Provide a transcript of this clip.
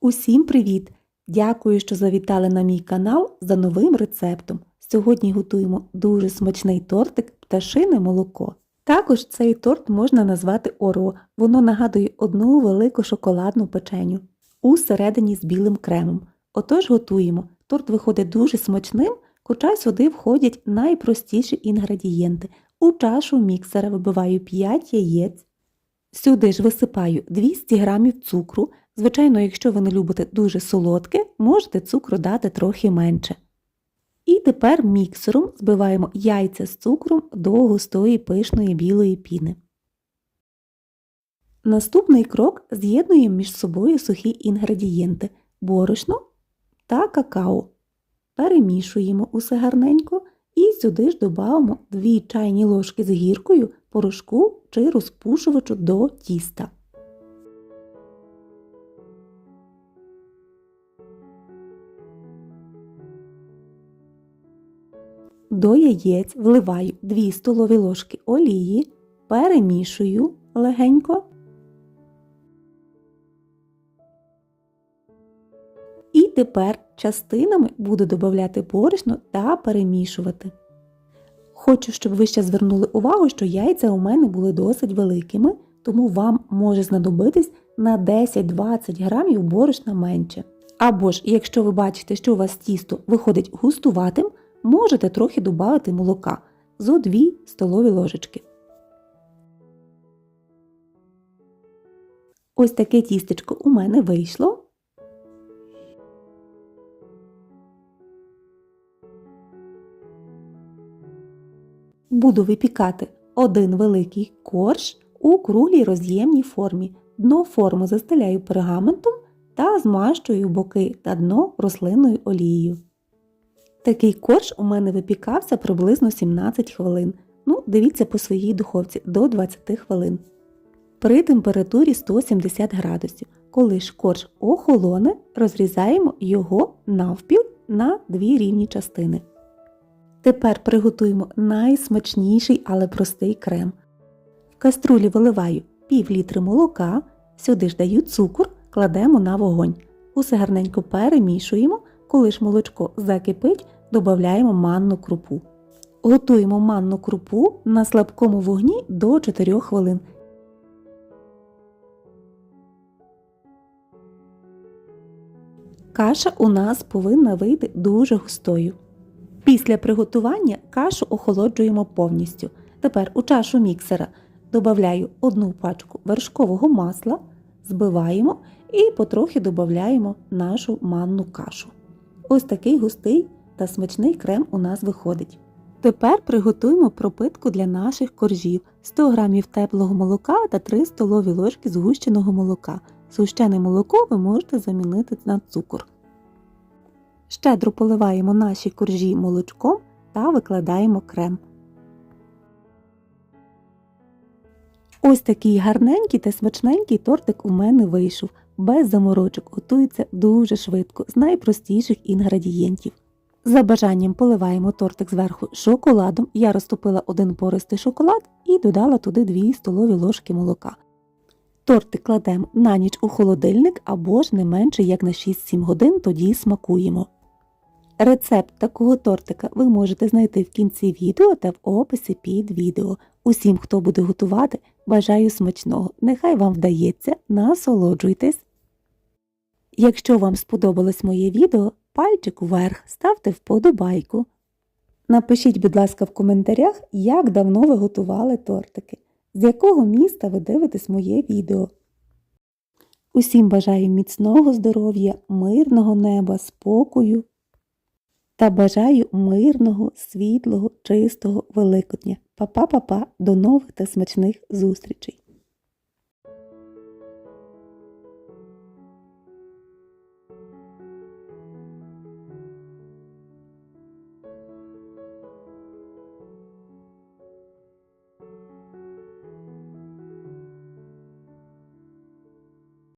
Усім привіт! Дякую, що завітали на мій канал за новим рецептом. Сьогодні готуємо дуже смачний тортик пташине молоко. Також цей торт можна назвати Оро, воно нагадує одну велику шоколадну печеню усередині з білим кремом. Отож готуємо. Торт виходить дуже смачним, хоча сюди входять найпростіші інгредієнти. У чашу міксера вибиваю 5 яєць. Сюди ж висипаю 200 г цукру. Звичайно, якщо ви не любите дуже солодке, можете цукру дати трохи менше. І тепер міксером збиваємо яйця з цукром до густої пишної білої піни. Наступний крок з'єднуємо між собою сухі інгредієнти борошно та какао. Перемішуємо усе гарненько і сюди ж додамо 2 чайні ложки з гіркою, порошку чи розпушувачу до тіста. До яєць вливаю 2 столові ложки олії, перемішую легенько. І тепер частинами буду додати борошно та перемішувати. Хочу, щоб ви ще звернули увагу, що яйця у мене були досить великими, тому вам може знадобитись на 10-20 грамів борошна менше. Або ж, якщо ви бачите, що у вас тісто виходить густуватим, можете трохи додати молока зо 2 столові ложечки. Ось таке тістечко у мене вийшло. Буду випікати один великий корж у круглій роз'ємній формі. Дно форму застеляю пергаментом та змащую боки та дно рослинною олією. Такий корж у мене випікався приблизно 17 хвилин. Ну, дивіться по своїй духовці до 20 хвилин. При температурі 170 градусів. Коли ж корж охолоне, розрізаємо його навпіл на дві рівні частини. Тепер приготуємо найсмачніший, але простий крем. В каструлі виливаю пів літри молока, сюди ж даю цукор, кладемо на вогонь. Усе гарненько перемішуємо, коли ж молочко закипить, додаємо манну крупу. Готуємо манну крупу на слабкому вогні до 4 хвилин. Каша у нас повинна вийти дуже густою. Після приготування кашу охолоджуємо повністю. Тепер у чашу міксера додаю одну пачку вершкового масла, збиваємо і потрохи додаємо нашу манну кашу. Ось такий густий та смачний крем у нас виходить. Тепер приготуємо пропитку для наших коржів 100 г теплого молока та 3 столові ложки згущеного молока. Згущене молоко ви можете замінити на цукор. Щедро поливаємо наші коржі молочком та викладаємо крем. Ось такий гарненький та смачненький тортик у мене вийшов. Без заморочок готується дуже швидко, з найпростіших інгредієнтів. За бажанням поливаємо тортик зверху шоколадом. Я розтопила один пористий шоколад і додала туди 2 столові ложки молока. Тортик кладемо на ніч у холодильник або ж не менше як на 6-7 годин, тоді смакуємо. Рецепт такого тортика ви можете знайти в кінці відео та в описі під відео. Усім, хто буде готувати, бажаю смачного. Нехай вам вдається, насолоджуйтесь. Якщо вам сподобалось моє відео, пальчик вверх, ставте вподобайку. Напишіть, будь ласка, в коментарях, як давно ви готували тортики, з якого міста ви дивитесь моє відео. Усім бажаю міцного здоров'я, мирного неба, спокою та бажаю мирного, світлого, чистого Великодня. Па-па-па-па, до нових та смачних зустрічей!